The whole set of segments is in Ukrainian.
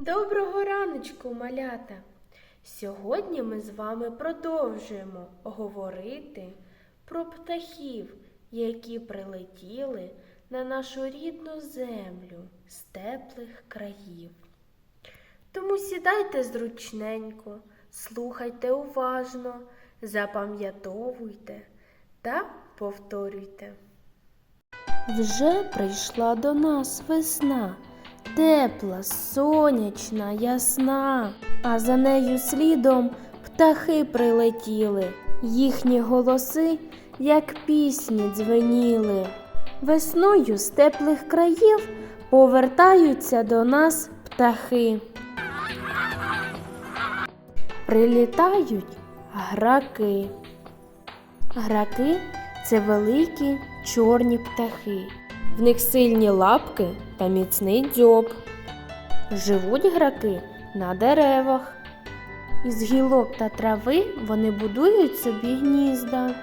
Доброго раночку, малята! Сьогодні ми з вами продовжуємо говорити про птахів, які прилетіли на нашу рідну землю з теплих країв. Тому сідайте зручненько, слухайте уважно, запам'ятовуйте та повторюйте. Вже прийшла до нас весна, тепла, сонячна, ясна, а за нею слідом птахи прилетіли, їхні голоси, як пісні, дзвеніли. Весною з теплих країв повертаються до нас птахи. Прилітають граки. Граки це великі чорні птахи. В них сильні лапки та міцний дзьоб. Живуть граки на деревах. Із гілок та трави вони будують собі гнізда.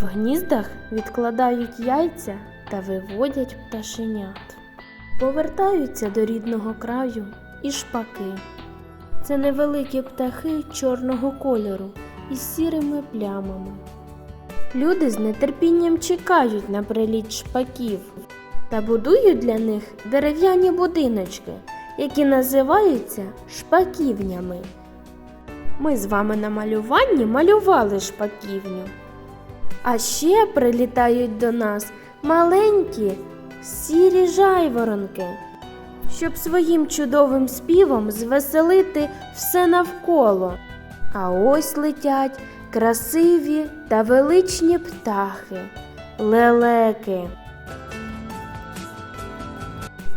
В гніздах відкладають яйця та виводять пташенят. Повертаються до рідного краю і шпаки. Це невеликі птахи чорного кольору із сірими плямами. Люди з нетерпінням чекають на приліт шпаків та будують для них дерев'яні будиночки, які називаються шпаківнями. Ми з вами на малюванні малювали шпаківню. А ще прилітають до нас маленькі сірі жайворонки, щоб своїм чудовим співом звеселити все навколо. А ось летять красиві та величні птахи, лелеки.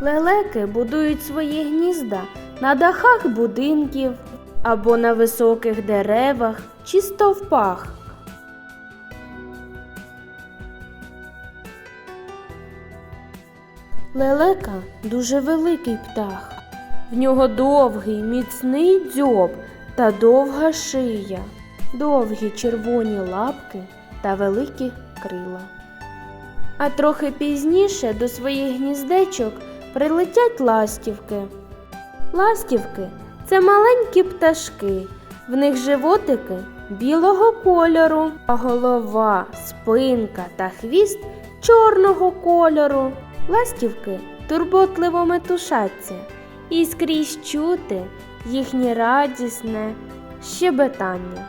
Лелеки будують свої гнізда на дахах будинків або на високих деревах чи стовпах. Лелека дуже великий птах. В нього довгий міцний дзьоб та довга шия, довгі червоні лапки та великі крила. А трохи пізніше до своїх гніздечок прилетять ластівки. Ластівки це маленькі пташки, в них животики білого кольору, а голова, спинка та хвіст чорного кольору. Ластівки турботливо метушаться і скрізь чути їхнє радісне щебетання.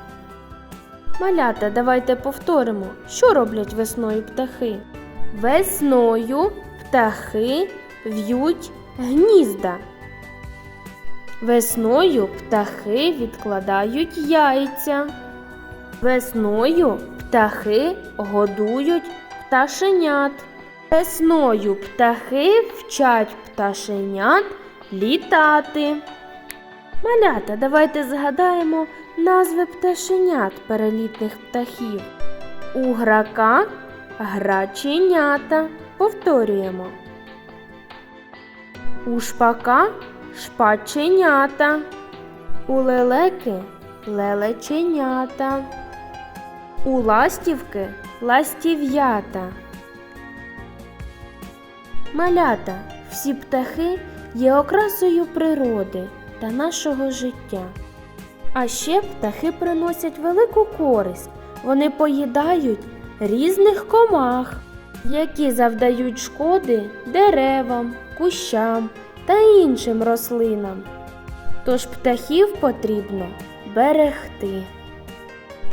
Малята, давайте повторимо, що роблять весною птахи. Весною птахи в'ють гнізда. Весною птахи відкладають яйця. Весною птахи годують пташенят. Весною птахи вчать пташенят літати. Малята, давайте згадаємо назви пташенят перелітних птахів. У грака граченята. Повторюємо. У шпака шпаченята. У лелеки лелеченята. У ластівки ластів'ята. Малята, всі птахи є окрасою природи та нашого життя. А ще птахи приносять велику користь. Вони поїдають різних комах, які завдають шкоди деревам, кущам та іншим рослинам. Тож птахів потрібно берегти.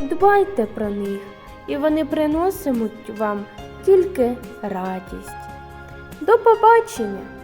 Дбайте про них, і вони приносимуть вам тільки радість. До побачення!